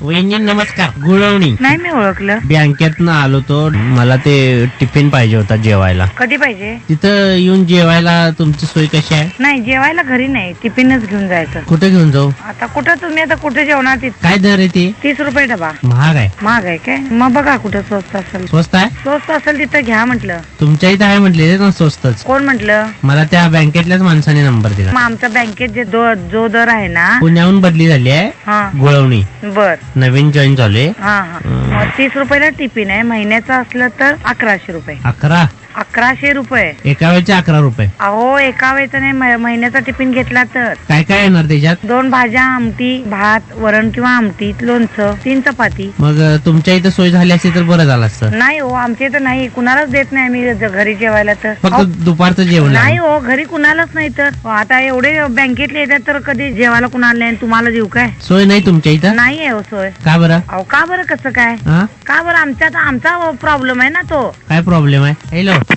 वहिनी नमस्कार. गुळवणी. नाही मी ओळखलं. बँकेतनं आलो तो मला ते टिफिन पाहिजे होता जेवायला. कधी पाहिजे? तिथं येऊन जेवायला तुमची सोय कशी आहे? नाही जेवायला घरी नाही. टिफिनच घेऊन जायचं. कुठे घेऊन जाऊ? आता कुठं तुम्ही? आता कुठे जेवणार तिथं? काय दर आहे ते? तीस रुपये डबा. महाग आहे. महाग आहे काय? मग बघा कुठं स्वस्त असेल. स्वस्त आहे? स्वस्त असेल तिथं घ्या म्हटलं. तुमच्या इथं आहे म्हटले ना स्वस्तच. कोण म्हटलं? मला त्या बँकेतल्याच माणसाने नंबर दिला. मग आमच्या बँकेत जे दो- जो दर आहे ना पुण्याहून बदली झाली आहे. हा. गुळवणी. बर. नवीन जॉईन झाले. हा हा. मग तीस रुपयाला टिफिन आहे. महिन्याचं असलं तर अकराशे रुपये. अकरा? अकराशे रुपये. एका वेळचे अकरा रुपये. अहो एका वेळेचा नाही महिन्याचा टिफिन घेतला तर. काय काय येणार त्याच्यात? दोन भाज्या आमटी भात वरण किंवा आमटी लोणचं तीन चपाती. मग अं, तुमच्या इथं सोय झाली असती तर बरं झालं असतं. नाही हो आमच्या इथं नाही. कुणालाच देत नाही आम्ही ज- घरी जेवायला तर. अहो, फक्त दुपारचं जेवण नाही आहे. हो घरी कुणालाच नाही तर. आता एवढे बँकेतले येतात तर कधी जेवायला कुणाला नाही तुम्हाला देऊ काय? सोय नाही तुमच्या इथं? नाही आहे हो सोय. का बरं? अहो का बरं कसं काय? हा का बरं आमच्यात आमचा प्रॉब्लेम आहे ना तो. काय प्रॉब्लेम आहे? हॅलो.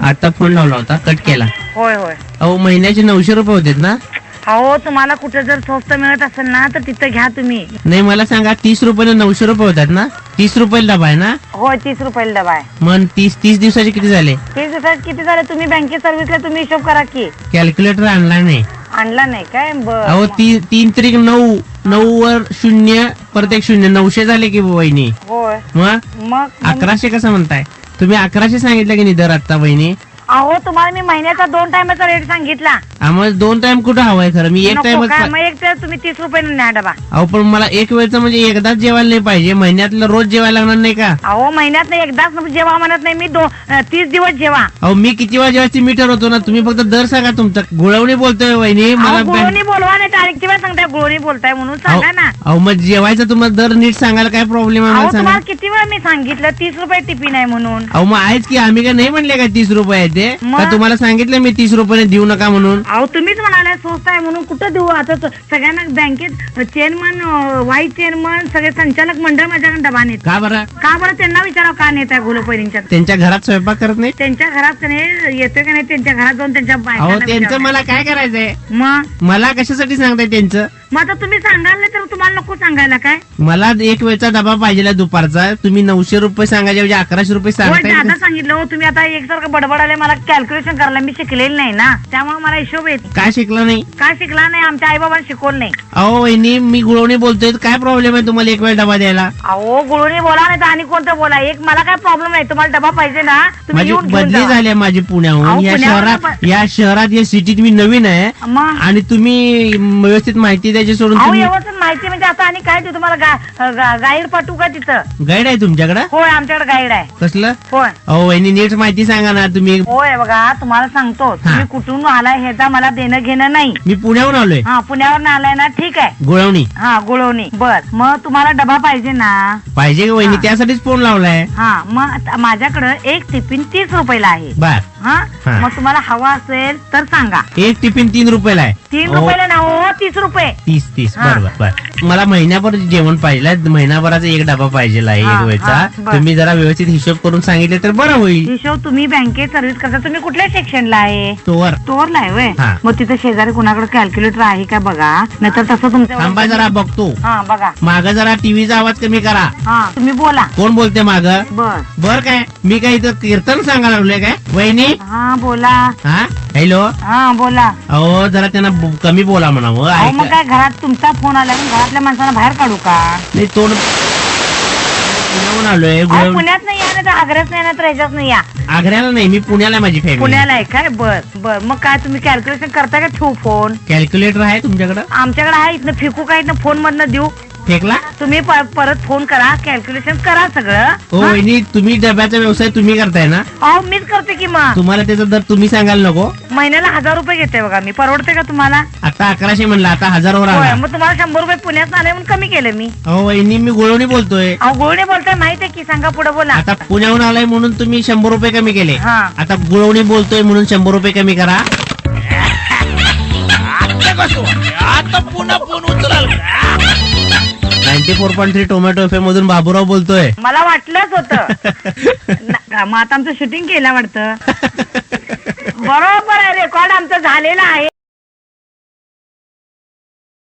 आता फोन लावला होता कट केला. होय होय. अहो महिन्याचे नऊशे रुपये होते ना? अहो तुम्हाला कुठे जर स्वस्त मिळत असेल ना तर तिथं घ्या तुम्ही. नाही मला सांगा तीस रुपयाला नऊशे रुपये होतात ना? तीस रुपयाला डबा आहे ना? होय तीस रुपयाला डबा आहे. मग तीस तीस दिवसाचे किती झाले? तीस दिवसात किती झाले? तुम्ही बँकेत सर्व्हिसला तुम्ही हिशोब करा की. कॅल्क्युलेटर आणला नाही. आणला नाही काय? अहो ती तीन त्रिक नऊ नऊ वर शून्य परत एक शून्य. नऊशे झाले की वहिनी? होय. मग मग? अकराशे कसं म्हणताय? तुम्ही अकराशे सांगितलं की नाही दर आता बहिणी अहो तुम्हाला मी महिन्याचा दोन टायमाचा रेट सांगितला. आम्हाला दोन टाइम कुठं हवाय खरं? मी एक नको टाइमच काय? मग एक तर तुम्ही तीस रुपये न्या डबा. अहो पण मला एक वेळचं म्हणजे एकदाच जेवायला नाही पाहिजे. महिन्यातलं रोज जेवायला लागणार नाही का? अहो महिन्यात नाही एकदाच जेवा म्हणत नाही. मी दो अं, तीस दिवस जेवा. अहो मी किती वेळा जेवायची मीटर होतो ना तुम्ही फक्त दर सांगा तुमचा. गुळवणी बोलतोय वहिनी मला अहो गुळोनी बोलवा नाही तारीख किंवा सांगताय गुळोनी बोलताय म्हणून अहो सांगा ना. अहो, मग जेवायचं तुम्हाला दर नीट सांगायला काय प्रॉब्लेम आहे? अहो मला सांगा. तुम्हाला किती वेळा मी सांगितलं? तीस रुपये टिफिन आहे म्हणून. अहो मग आहेच की आम्ही काय नाही म्हणले का तीस रुपये आहे ते मग? का तुम्हाला सांगितलं मी तीस रुपयाने देऊ नका म्हणून? अहो तुम्हीच म्हणाले स्वस्त आहे म्हणून कुठं देऊ? आता सगळ्यांना बँकेत चेअरमन व्हाईस चेअरमन सगळे संचालक मंडळ माझ्याकडे डबा नेत का बरं? का बरं? त्यांना विचारावं का नेत आहे गोलोपैरींच्या त्यांच्या घरात स्वयंपाक करत नाही त्यांच्या घरात का नाही? येतोय का नाही? त्यांच्या घरात जाऊन त्यांच्या अहो बायकांना त्यांचं विचारावं. मला काय करायचंय? मग? मला कशासाठी सांगताय त्यांचं? मग आता तुम्ही सांगाल नाही तर तुम्हाला नको सांगायला काय? मला एक वेळचा डबा पाहिजे दुपारचा. तुम्ही नऊशे रुपये सांगायचे म्हणजे अकराशे रुपये सांगताय. दादा सांगितलं हो तुम्ही आता एकसारखं बडबडाले मला कॅल्क्युलेशन करायला मी शिकलेली नाही ना. त्यामुळे मला हिशोब येत. काय शिकला नाही? काय शिकला नाही आमच्या आई बाबांनी शिकवलं नाही. अहो वहिनी मी गुळवणी बोलतोय. काय प्रॉब्लेम आहे तुम्हाला एक वेळ डबा द्यायला? अहो गुळूनी बोला नाही तर आणि कोणतं बोला? एक मला काय प्रॉब्लेम नाही? तुम्हाला डबा पाहिजे ना तुम्ही माझी येऊन घेऊन बदली जावा. झाली आहे माझी पुण्याहून. या पुण्याहून शहरात या शहरात या सिटीत मी नवीन आहे. मग? आणि तुम्ही व्यवस्थित माहिती द्यायची सोडून अहो तुम्ही? व्यवस्थित माहिती म्हणजे आता आणि काय देऊ तुम्हाला गा- गा- गाईड पाठवू का तिथं? गाईड आहे तुमच्याकडे? होय आमच्याकडे गाईड आहे. कसलं? होय. अहो वहिनी नीट माहिती सांगा ना तुम्ही. होय बघा तुम्हाला सांगतो. तुम्ही कुठून आलाय ह्याचा मला देणं घेणं नाही. मी पुण्याहून आलोय. हा पुण्यावर आलाय ना ठीक आहे. गुळवणी. हा गुळवणी. बर मग तुम्हाला डबा पाहिजे ना. पाहिजे का वहिनी? त्यासाठीच फोन लावलाय. हा मग आता माझ्याकडं एक टिफिन तीस रुपयाला आहे. बर. हा? हा. मग तुम्हाला हवा असेल तर सांगा. एक टिफिन तीन रुपयाला आहे. तीन रुपयाला ना हो. तीस रुपये. तीस तीस. हा. बरोबर बर. मला महिन्याभर जेवण पाहिजे. महिनाभराचा एक डबा पाहिजे आहे हा, एक हा, वेळचा. बर. तुम्ही जरा व्यवस्थित हिशोब करून सांगितले तर बरं होईल. हिशोब तुम्ही बँकेत सर्व्हिस करता. तुम्ही कुठल्या सेक्शनला आहे? तोवर. स्टोअरला आहे व्हय? हा. मग तिथे शेजारी कुणाकडे कॅल्क्युलेटर आहे का बघा. नाहीतर तसं थांबा जरा बघतो. हा बघा. माग जरा टीव्हीचा आवाज कमी करा. हा तुम्ही बोला. कोण बोलते माग? बर. बर काय? मी काय इथं कीर्तन सांगायला लागलोय काय? वहिनी? हा बोला. हा? हॅलो? हा बोला. अहो जरा त्यांना ब- कमी बोला म्हणावं अहो मग ऐका काय घरात तुमचा फोन आला मग घरातल्या माणसाला बाहेर काढू का? नाही तोंड पुण्याहून आलोय अहो गुळव- पुण्यात नाही या ना तर आग्र्यात नाही ना तर ह्याच्यात नाही या. आग्र्याला नाही मी पुण्याला आहे माझी फॅमिली पुण्याला आहे काय? बर बर मग काय तुम्ही कॅल्क्युलेशन करता का? ठेवू फोन कॅल्क्युलेटर आहे तुमच्याकडं? आमच्याकडे आहे इथनं फेकू काय इथनं फोन मधनं देऊ? फेकला तुम्ही प- परत फोन करा कॅल्क्युलेशन करा सगळं हो हा? वहिनी तुम्ही डब्याचा व्यवसाय तुम्ही करताय ना? अहो मीच करते की मग. तुम्हाला त्याचा दर तुम्ही सांगायला नको. महिन्याला हजार रुपये घेते बघा मी. परवडते का तुम्हाला? आता अकराशे म्हणलं आता हजारावर होय आला. मग तुम्हाला शंभर रुपये पुण्यात आले म्हणून कमी केलं मी. अहो वहिनी मी गुळवणी बोलतोय. अहो गोळणे बोलताय माहिती आहे की सांगा पुढे बोला. आता पुण्याहून आलाय म्हणून तुम्ही शंभर रुपये कमी केले. हा. आता गुळवणी बोलतोय म्हणून शंभर रुपये कमी करा. आता पुन्हा phone उचलाल. Ninety four point three tomato F मधून बाबूराव बोलतोय. मला वाटलंच होतं. मग आता आमचं शूटिंग केलं वाटतं. बरोबर आहे रेकॉर्ड आमचं झालेलं आहे.